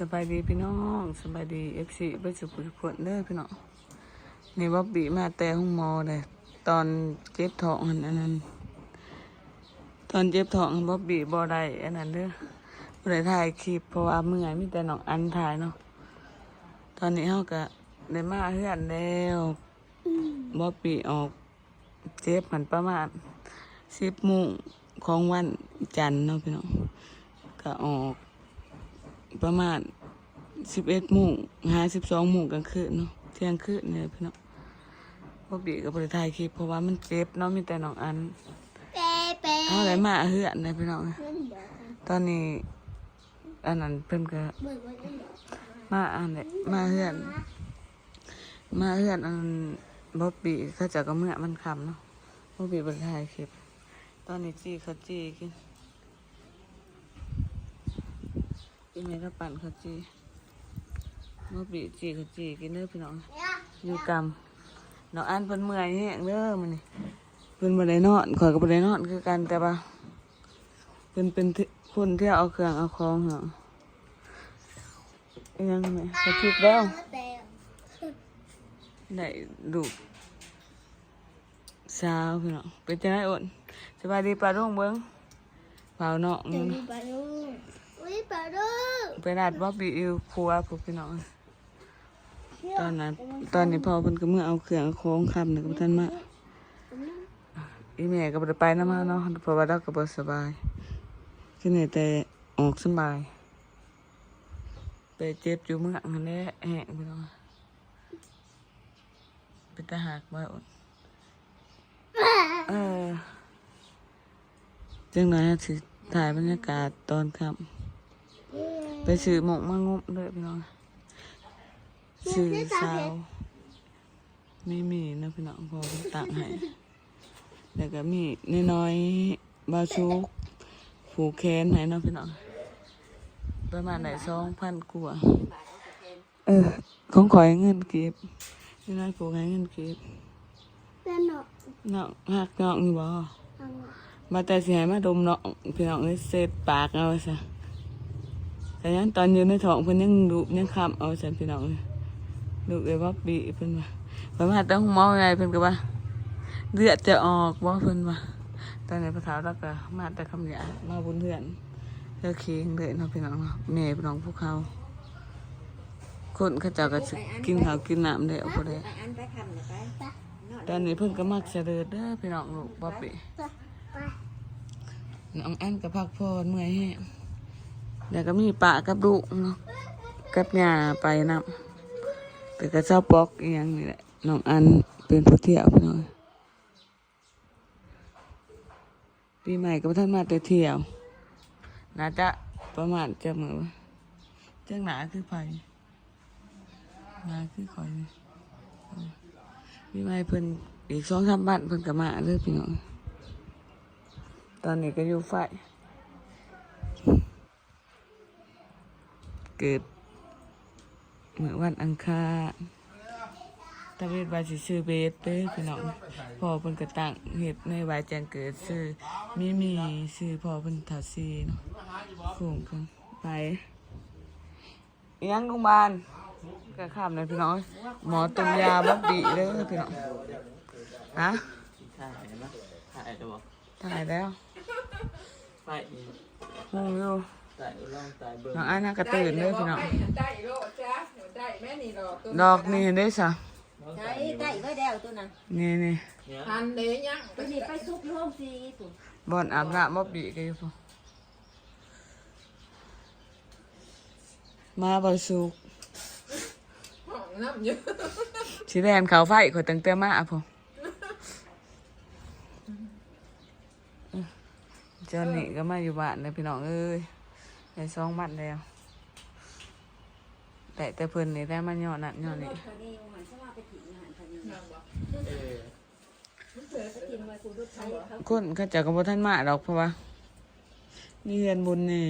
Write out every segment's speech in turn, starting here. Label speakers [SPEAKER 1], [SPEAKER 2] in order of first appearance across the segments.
[SPEAKER 1] สบายดีพี่น้องสบายดีเอฟซีไปสุขุทุกคนเด้อพี่น้องนี่ว่าบีมาแต่ห้องมอเลยตอนเจ็บท้องอันนั้น ตอนเจ็บท้องบ๊อบบี้บ่ได้อันนั้นเด้อบ่ได้ถ่ายคลิปเพราะว่าเมื่อยมีแต่น้องอันถ่ายเนาะตอนนี้เฮาก็ได้มาเฮือนแล้วบ๊อบบี้ออกเจ็บหันประมาณ10โมงของวันจันทร์เนาะพี่น้องก็ออก ประมาณสิบเอ็ดโมงหาสิบสองโมงกลางคืนเนาะเที่ยงคืนเนี่ยพี่น้องพอบีกับบริถ่ายคลิปเพราะว่ามันเจ็บเนาะมีแต่น้องอัน
[SPEAKER 2] เป๊ะเป๊ะ
[SPEAKER 1] เอาอะไรมาเฮือนเลยพี่น้อง
[SPEAKER 2] เพื่อนเดี๋ยวกัน
[SPEAKER 1] ตอนนี้อันนั้นเพิ่นก็
[SPEAKER 2] เบิกไว้เดี๋ยว
[SPEAKER 1] มาอันนี้มาเฮือน มาเฮือนอันบ๊อบบี้เขาเจะก็เมื่อมันคำเนาะบ๊อบบี้บริถ่ายคลิปตอนนี้จีเขาจีกิน อีเมลก็ปั่นเขาจีบ๊อบบี้จีเขาจีกินเด้อพี่น้อง
[SPEAKER 2] เนี่ย
[SPEAKER 1] อยู่กรรมน้องอันเพิ่นเมื่อยแห้งเด้อมื้อนี้เพิ่นบ่ได้นอนข่อยก็บ่ได้นอนคือกันแต่ว่าเพิ่นเป็นที่คนที่เอาเครื่องเอาของเหรออิหยังแม่ก็คิดแล้ว
[SPEAKER 2] แต่
[SPEAKER 1] ได้ลูกสาวพี่น้องเป็นจังไดอ่อนสบายดีปลาดุงเบิ่งเผาเนาะ ไปนัดบ่บีอยู่ครัวพวกพี่น้องตอนนั้นตอนนี้พ่อเพิ่นก็เมื่อเอาเครื่องเอาของคำนึงบ่ทันมาอีแม่ก็บ่ได้ไปนำมาเนาะเพราะว่าเราก็บ่สบายคือนี่แต่ออกสำบายไปเจ็บอยู่เมืองนั่นแหละแห้งพี่น้องเป็นตาหักบ่อดเออจังไหนอะสิถ่ายบรรยากาศตอนค่ำ ไปซื้อหมกมางบเลยพี่น้องซื้อสาวไม่มีนะพี่น้องพอเป็นตังให้แล้วก็มีน้อยๆบาชุกผูกแขนให้เน้องพี่น้องประมาณไหนสองพันกว่าเออของขอยเงินเก็บนี่น้อยผูกให้เงินเก็บ
[SPEAKER 2] เป็นหนอก
[SPEAKER 1] น้องหักน้องนี่บ่
[SPEAKER 2] เอา
[SPEAKER 1] มาแต่สิให้มาดมน้องพี่น้องเอ้ยเศษปากเอาซะ แต่ยังตอนอยู่ในท้องเพิ่นยังดุยังคำเอาซั่นพี่น้องดุเลยว่าบีเพิ่นว่าประมาต้องมองไงเพิ่นก็ว่าเลือดจะออกบ่าเพิ่นว่าตอนนี้พระเท้าเราก็มาแต่คำหยามาบุญเพื่อนเลือเคียงเลยนะพี่น้องเนาะแม่พี่น้องพวกเขาคนเขาเจ้าก็กินข้าวกินน้ำได้เอาบ่ได้
[SPEAKER 3] ไปอันไปคำเนี่ย
[SPEAKER 1] ตอนนี้เพิ่นก็มักเด็จเด้อพี่น้องลูกบ๊อบบี้น้องอันก็พักผ่อนเมื่อยแห้ง แล้วก็มีปะกับลูกเนาะกับย่าไปนำแต่ก็เจ้าปอกอีหยังนี่แหละน้องอันเป็นผู้เที่ยวพี่น้องปีใหม่ก็บ่ท่านมาแต่เที่ยวน่าจะประมาณจะเหมือวะจังหนาคือไผหนาคือคอยปีใหม่เพิ่นอีกสองสามบ้านเพิ่นก็มาเลยพี่น้องตอนนี้ก็อยู่ไฟ เกิดเมื่อวันอังคารตะเวทวาสิซื้อเบสเด้อพี่น้องพ่อเพิ่นก็ตั้งเฮ็ดในวายแจ้งเกิดซื้อมีมีซื้อพ่อเพิ่นถาซีเนาะโค้งเพิ่นไปอิหยังโรงพยาบาลก็ข้ามเลยพี่น้องหมอต้มยาบักบีเด้อพี่น้องฮะ
[SPEAKER 4] ถ่ายไหมถ่ายจะบอก
[SPEAKER 1] ถ่ายแล้ว
[SPEAKER 4] ถ่าย
[SPEAKER 1] งงอยู่
[SPEAKER 4] ถ่ายลองถ่ายเบอร์
[SPEAKER 1] น้องอันน่าก็ตื่นเลยพี่น้อง
[SPEAKER 5] ได้โลดจ้ะเดี๋ยวได้แม่นี่ดอกตัว
[SPEAKER 1] ดอกนี่ได้สะ
[SPEAKER 3] ใช้ได้ไว้แล้วตัวนั้น
[SPEAKER 1] นี่นี่
[SPEAKER 4] เนี่ย
[SPEAKER 5] ทันเลยยัง
[SPEAKER 3] ตัวนี้ไปซุกโลงสีปุ่น
[SPEAKER 1] บอนอาบน้ำมอบบีกันอยู่พอมาบอสุก
[SPEAKER 5] ห้องน้ำเยอะ
[SPEAKER 1] สีแดงเขาไฟขอยตั้งแต่มาพอเจ้านี่ก็มาอยู่บ้านเลยพี่น้องเอ้ย ได้สองบัตรแล้วแต่แต่เพิ่นนี่ได้มาย่อนั่นย่อนี่
[SPEAKER 3] ตัวนี้หันเข้ามาไปถึงหันทางนี้
[SPEAKER 4] เออ
[SPEAKER 3] ไปกินมาคุณรถไฟเขา
[SPEAKER 1] คนเขาเจะกบท่านมาดอกเพราะว่านี่เรียนบุญนี่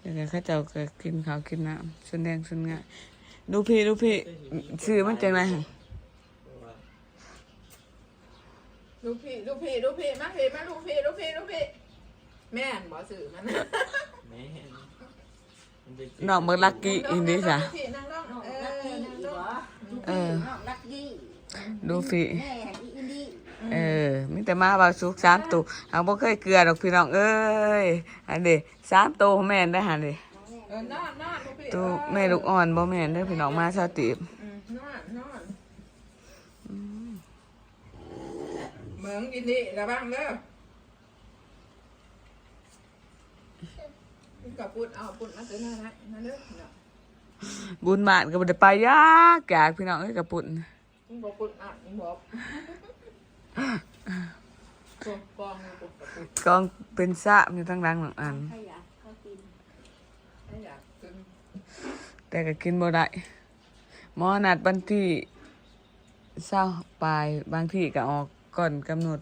[SPEAKER 1] เดี๋ยวเขาเจ้าก็กินข้าวกินน้ำส่วนแดงส่วนง่ายดูพี่ดูพี่ซื้อมันจังไรหั่น
[SPEAKER 5] ลูกพี่ลูกพี่ลูกพี่มาพี่มาลูกพี่ลูกพี่ลูกพี่แม่นบ่สื่อมัน
[SPEAKER 4] แม่ น
[SPEAKER 1] น้องเบิ่งลักกี้อินดิจ้ะ
[SPEAKER 5] พี่นั่งลง
[SPEAKER 3] น้อง
[SPEAKER 5] เอ
[SPEAKER 3] ลัก
[SPEAKER 5] อ
[SPEAKER 3] กี้
[SPEAKER 5] นั่ง
[SPEAKER 3] อี
[SPEAKER 5] ล
[SPEAKER 3] ห
[SPEAKER 5] ง
[SPEAKER 3] วะ
[SPEAKER 1] เออ
[SPEAKER 3] น้องลักกี้
[SPEAKER 1] ดูฟิ
[SPEAKER 3] แม่อีอินดี้
[SPEAKER 1] เออมีแต่มาบางสุกสามตัวเอาบ่เคยเกลือดอกพี่น้องเอ้ยอันนี้สามตัวแม่นได้หันดิ
[SPEAKER 5] เออนอนนอนลูกพี่
[SPEAKER 1] ตัวแม่ลูกอ่อนบ่แม่นเด้อพี่น้องมาชาวตีบ
[SPEAKER 5] อืมนอนนอนเหมืองกินดิระวังเด้อ กับปุ่นเอาปุ่นมาซื้อหน้านะมาเด้อเนาะ
[SPEAKER 1] บุญบาทก็บ่ได้ไปยากยากพี่น้องเอ้ยกระปุ่น
[SPEAKER 5] มึงบอกปุ่นอะมึงบอกกองกองเลยปุ่นกับปุ่น
[SPEAKER 1] กองเป็นสะอยู่ทั้งหลังหลังอัน
[SPEAKER 3] ใครอยากเขากิน
[SPEAKER 5] ไม่อยากกิน
[SPEAKER 1] แต่ก็กินบ่ได้หมอนัดวันที่เศร้าปลายบางที่ก็ออกก่อนกำหนด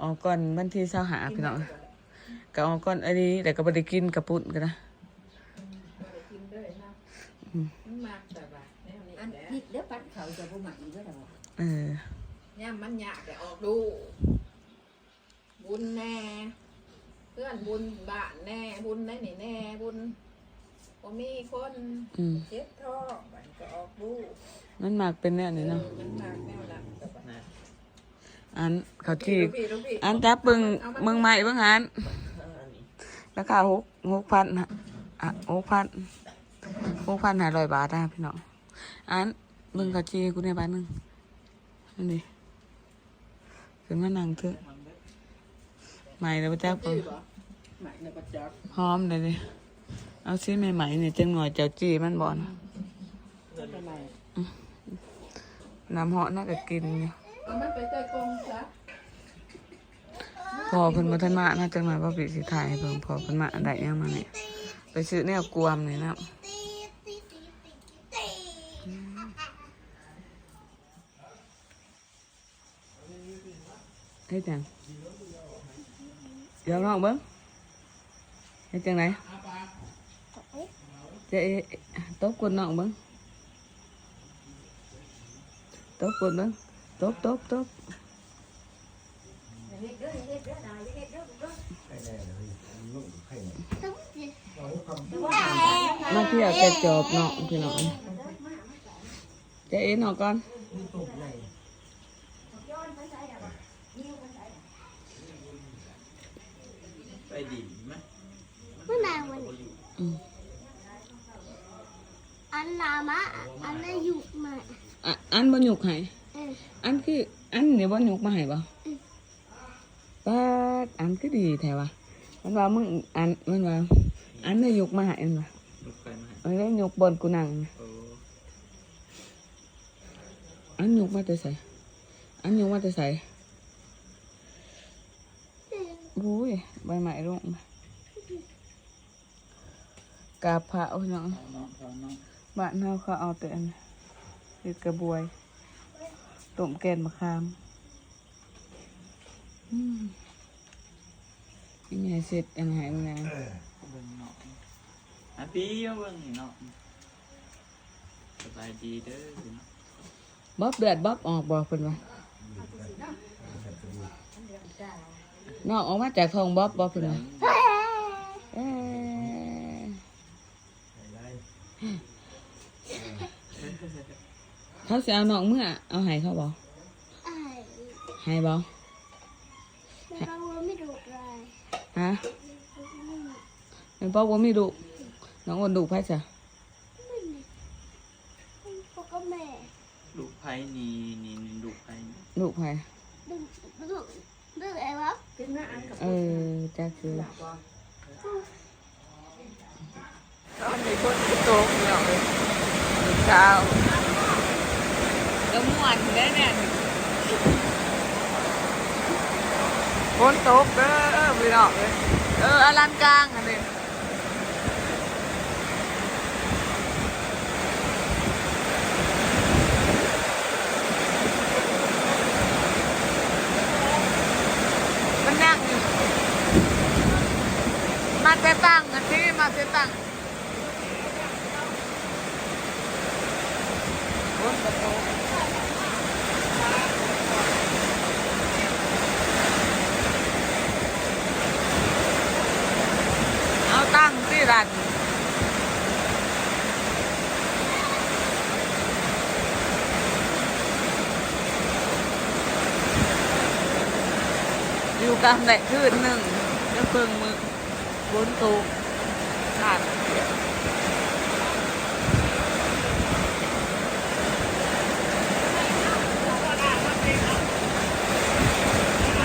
[SPEAKER 1] ออกก่อนวันที่เศร้าหาพี่น้อง ก็ออกก่อนอันนี้แต่ก็บ่ได้กินกระปุ่นกันนะ
[SPEAKER 5] ไม่ได้กินด้วยนะมันมากแต่ว่าแนวนี้
[SPEAKER 3] อัน
[SPEAKER 5] แหละ
[SPEAKER 3] พริกเดี๋ยวปัดเขาจะบ่ใหม่ด้วยหรอ
[SPEAKER 1] เออ
[SPEAKER 5] ย่ามมันยากแต่ออกดูบุญแน่เพื่อนบุญบ้านแน่บุญได้นี่แน่บุญบ่มีคน
[SPEAKER 1] อืม
[SPEAKER 5] เจ็บท้องบันก็ออกดู
[SPEAKER 1] มันมากเป็นแนวนี้เนาะ
[SPEAKER 5] มันมากแนวนั้นแต่ว่า
[SPEAKER 4] นะ
[SPEAKER 1] อันเขาที่
[SPEAKER 5] ลูกพี่ลูกพี่
[SPEAKER 1] อันจับเบิ่งเบิ่งใหม่เบิ่งหัน
[SPEAKER 4] อันนี้
[SPEAKER 1] ราคาหกหกพันอะหกพันหกพันห้าร้อยบาทนะพี่น้องอันเบิ่งเขาจีกูในบ้านหนึงอันนี้ขึ้นมานั่งเถอะ
[SPEAKER 4] มันเด้อ
[SPEAKER 1] ใหม่แล้วจ้า
[SPEAKER 5] จี้
[SPEAKER 1] เบิ่ง
[SPEAKER 5] บ่หมายในประจักษ์
[SPEAKER 1] หอมเลยดิเอาซีใหม่ๆเนี่ยจังหน่อยเจ้าจีมันบ่อน
[SPEAKER 4] เงินอะไร
[SPEAKER 1] น้ำเหาะน่าจะกินอยู่
[SPEAKER 5] เอามันไปใส่กรงซะ
[SPEAKER 1] พอเพิ่นบ่ทันมาน่าจังหน่อยบ่ปิสิถ่ายให้เบิ่งพอเพิ่นมาอันใดยังมาเนี่ยไปซื้อแนวกวมนี่นะเฮ็ดจังเดี๋ยวลองเบิ่งเฮ็ดจังไหนจะตบกดน้องเบิ่งตบกดเบิ่งตบตบตบ
[SPEAKER 3] อย่าเฮ็ดเด้ออย่าเฮ็ดเด้อนะอย่าเฮ็ดเด้อเด้อ
[SPEAKER 2] ต้องตี
[SPEAKER 1] มาเที่ยวแต่จอบเนาะพี่น้องเจะเอ็นออกก่อน
[SPEAKER 4] ไปดินไหม
[SPEAKER 2] เมื่อนานวัน
[SPEAKER 4] บ่อยู่
[SPEAKER 1] อืม
[SPEAKER 2] อันนามะอันนั้นอยู่มา
[SPEAKER 1] อะอันบ่หยุกให้
[SPEAKER 2] เออ
[SPEAKER 1] อันคืออันเนี่ยบ่หยุกมาให้บ่ป้าดอันคือดีแท้วะมันว่ามึงอันมันว่าอันเนี่ยยกมาให้มันว่า
[SPEAKER 4] ลูกไปมาให้
[SPEAKER 1] มันได้ยกบนกูนั่งน่ะ
[SPEAKER 4] โอ้
[SPEAKER 1] อันยกมาแต่ใส่อันยกมาแต่ใส่อุ้ยใบไม้ร่วงกาบพระโอ้ยน้อง
[SPEAKER 4] เอาน้องเอาน้อง
[SPEAKER 1] บ้านเฮาเขาเอาแต่อันเห็ดกระบวยต้มแกนมะขามอืมอีแม่เสร็จอันไหนมันนะ
[SPEAKER 4] เบิ่งน้อง อะพี่เอาเบิ่งนี่น้องสบายดีเด้อพี่น้อง
[SPEAKER 1] บ๊อบเดือดบ๊อบออกบอกเพิ่นว่าน้องออกมาจากท้องบ๊อบบ๊อบเพิ่นว่าเอ้ยเขาสิเอาน้องเมื่อเอาให้เขาบ่
[SPEAKER 2] ไอ้
[SPEAKER 1] ให้บ่
[SPEAKER 2] ไม่ต้องว่าไม่ดูเลย
[SPEAKER 1] ฮะเป็นพ่อว่ามีดุ น้องอ้นดุไพ่จ้ะ
[SPEAKER 2] พ่อกับแม่
[SPEAKER 4] ลูกไผ่นี่นี่นี่ลูกไผ่นี่
[SPEAKER 1] ดุไพ่
[SPEAKER 2] ดึงดึงดึงไอ้วะ
[SPEAKER 3] ขึ้นมาอันกับ
[SPEAKER 1] เออจ้าคือตอนนี้คนโตเหนาะเช้าก็ม่วนได้แน่คนตกเด้อพี่น้องเอ้ยเอออลังกลาง เสียตังค์ที่นี่มาเสียตังค์เอาตังที่ร้านอยู่กลางแดดคืนหนึ่งแล้วเพิ่งมือ บนตูขาด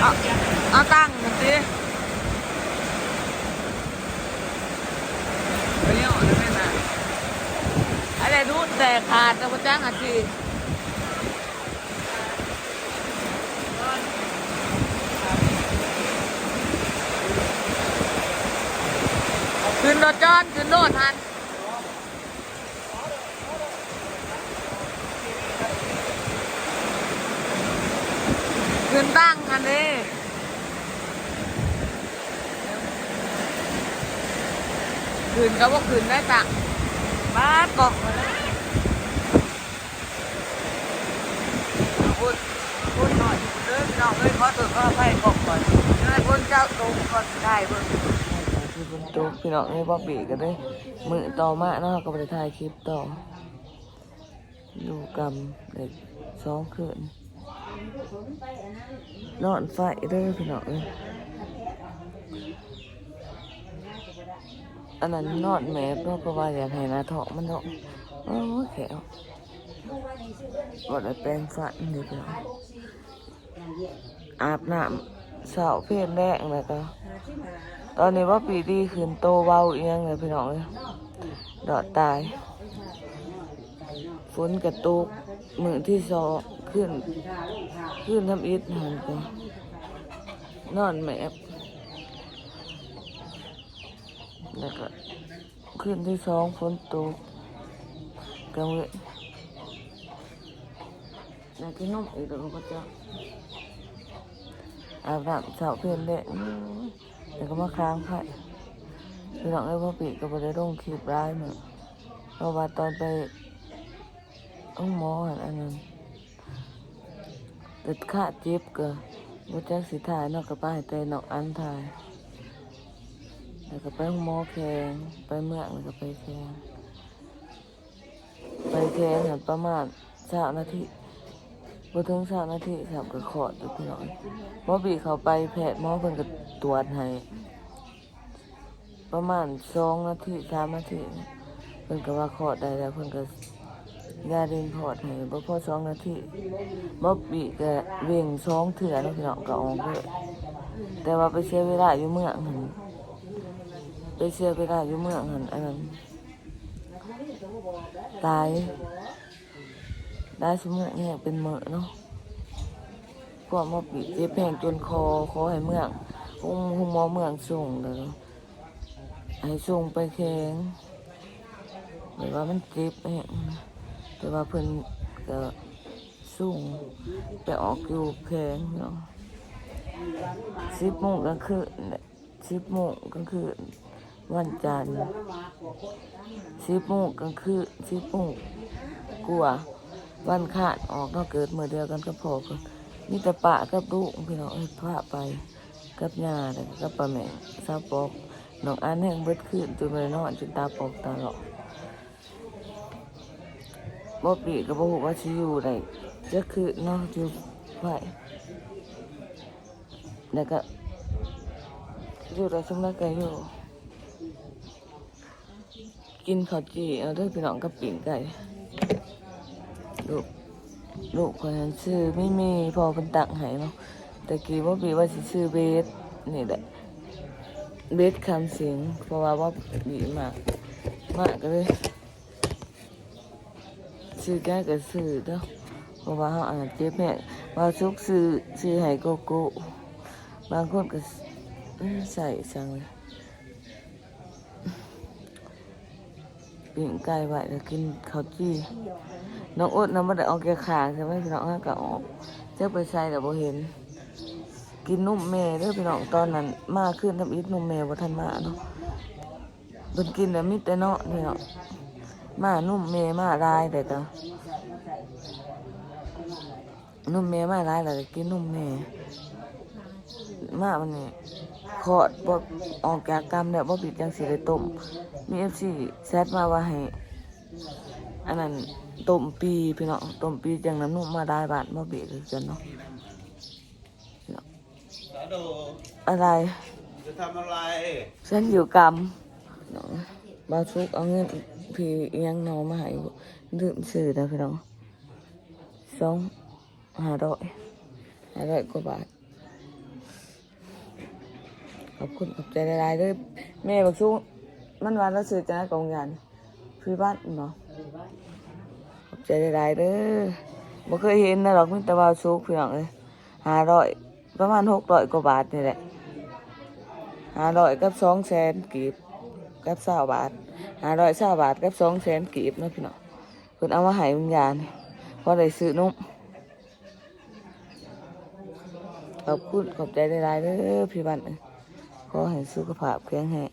[SPEAKER 1] เอาเอาตั้งมันสิไปเลี้ยวได้ไหมนะอะไรดูแต่ขาดแต่ว่าจ้างอาชีพ ขึ้นร ถจอดขึ้นรถทันขึ้นตั้งคันนี้ขึ้นก็ว่าขึ้นได้ตังบ้าตกมาเลยพูดพูดหน่อยเดินน้องเลยขอตัวก็ไปกบก่อนให้คนเจ้าตรงก่อนได้เบิ่ง คือเป็นตัวพี่น้องนี่บ๊อบบี้ก็ได้มือต่อมาเนาะก็ไปถ่ายคลิปต่ออยู่กำเด็กสองคืนนอนไฟเด้อพี่น้องเอ้ยอันนั้นนอนแมบเนาะเพราะว่าอยากให้นาทองมันเนาะโอ้ยแขวบ่ได้แปรงฟันเด็กน้องอาบน้ำเสาเพียนแรกแล้วก็ ตอนนี้ว่าปีดีขึ้นโตเบาเอียงเลยพี่น้องเลยดอดตาย ฝนกระตุกมือที่สองขึ้น ขึ้นทำอิฐหันไปนอนแมบแล้วก็ขึ้นที่สองฝนตกกลางเวทอยากกินนมอีกแล้วก็จะอาบน้ำเช้าเพื่อนเด็ก แล้วก็มาค้างไข่พี่น้องเอ้ยพ่อปีก็ไปได้ลงคลิปร้ายเหมือนเพราะว่าตอนไปห้องหมออันอันนั้นติดขาดเจ็บก็บ่จักสิถ่ายนอกก็ไปให้แต่นอกอันถ่ายแล้วก็ไปห้องหมอแข่งไปเมืองแล้วก็ไปแข่งไปแข่งหันประมาณสามนาที บ่ถึงสามนาทีสามก็ขอดอยู่พี่น้องหมอบีเขาไปแพทย์หมอเพิ่นก็ตรวจให้ประมาณสองนาทีสามนาทีเพิ่นก็ว่าขอดได้แล้วเพิ่นก็ยาเร่งขอดให้บ่พอสองนาทีหมอบีก็เว่งสองเถื่อแล้วพี่น้องก็ออกเลยแต่ว่าไปเสียเวลาอยู่เมืองหันไปเสียเวลาอยู่เมืองหันอันนั้นตาย ได้สมุกเนี่ยเป็นเมือเนาะพวกมาปีเจ็บแผงจนคอคอให้เมืองหุงหุงมอเมืองส่งเลยให้ส่งไปแข็งหรือว่ามันเจ็บแหงแต่ว่าเพิ่นก็ส่งไปออกอยู่แข็งเนาะสิบโมงกลางคืนสิบโมงกลางคืนวันจันทร์สิบโมงกลางคืนสิบโมงกลัวา วันขาดออกก็เกิดเมื่อเดียวกันก็พอกันมีแต่ปะกับลูกพี่น้องเอ้ยพาไปกับยาแล้วก็กับป้าแม่ซาปอกน้องอันแห่งเบิดขึ้นจนไปนอนจนตาปอกตาหลอกบ่ปีก็บ่ฮู้ว่าสิอยู่ได้จะคือเนาะอยู่ไผแล้วก็อยู่ได้สำนักก็อยู่กินข้าวจีเอาเด้วยพี่น้องกับปิ่งไก่ ลูกคนนั้นชื่อไม่มีพอเป็นตักให้เนาะแต่กี้ว่าบีว่าสิชื่อเบสนี่แหละเบสคำเสียงเพราะว่าว่าบีมากมากก็เลยชื่อแก้ก็ชื่อเด้อเพราะว่าเขาอ่านเจ็บแม่ว่าซุกชื่อชื่อให้โกโก้บางคนก็ใส่สั่งเลย ปิ้งไก่ไว้แล้วกินข้าวจี้น้องอดน้ำมันได้ออกแกขาใช่ไหมพี่น้องฮะก็ออกเจ้าไปใส่แต่บ่เห็น กินนุ่มแม่เด้อพี่น้องตอนนั้นมาขึ้นทำอิฐนุ่มแม่บ่ทันมาเนาะเพิ่นกินแต่มิตรแต่เนาะพี่น้องมานุ่มแม่มาลายแต่ก็นุ่มแม่มาลายแล้วกินนุ่มแม่มามันนี่ ขอดบ่ออกจากกรรมแล้วบ่ปิดจังสิได้ต้มมีเอฟซีแซดมาว่าให้อันนั้นต้มปีพี่น้องต้มปีจังน้ำนุ่มมาได้บาทมาเบียดกันเนาะ
[SPEAKER 4] สาโด
[SPEAKER 1] อะไร
[SPEAKER 6] จะทำอะไร
[SPEAKER 1] ฉันอยู่กรรมเนาะบาวชุกเอาเงินพี่เอียงน้องมาให้ดื่มสื่อนะพี่น้องสองห้าร้อยห้าร้อยกว่าบาท ขอบคุณขอบใจหลายๆเด้วยแม่บักชุกมันวันแล้วสื่อจะนักองยานพี่บ้านเนาะขอบใจหลายๆเด้อบ่เคยเห็นนะหรอกมีแต่บาวชุกพี่น้องเลยหาร้อยประมาณหกร้อยกว่าบาทนี่แหละหาร้อยกับสองแสนกีบกับสาบาทหาร้อยสาบาทกับสองแสนกีบนะพี่น้องเพิ่นเอามาให้วิญญาณพอได้ซื้อนุ่มขอบคุณขอบใจหลายๆเด้อพี่บันเอ้ย ขอให้สุขภาพแข็งแรง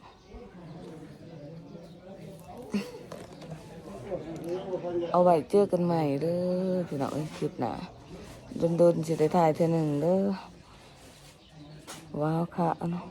[SPEAKER 1] เอาไว้เจอกันใหม่เด้อพี่น้องคลิปหนาโดนๆสิได้ถ่ายเท่านึงเด้อว้าวค่ะเนาะ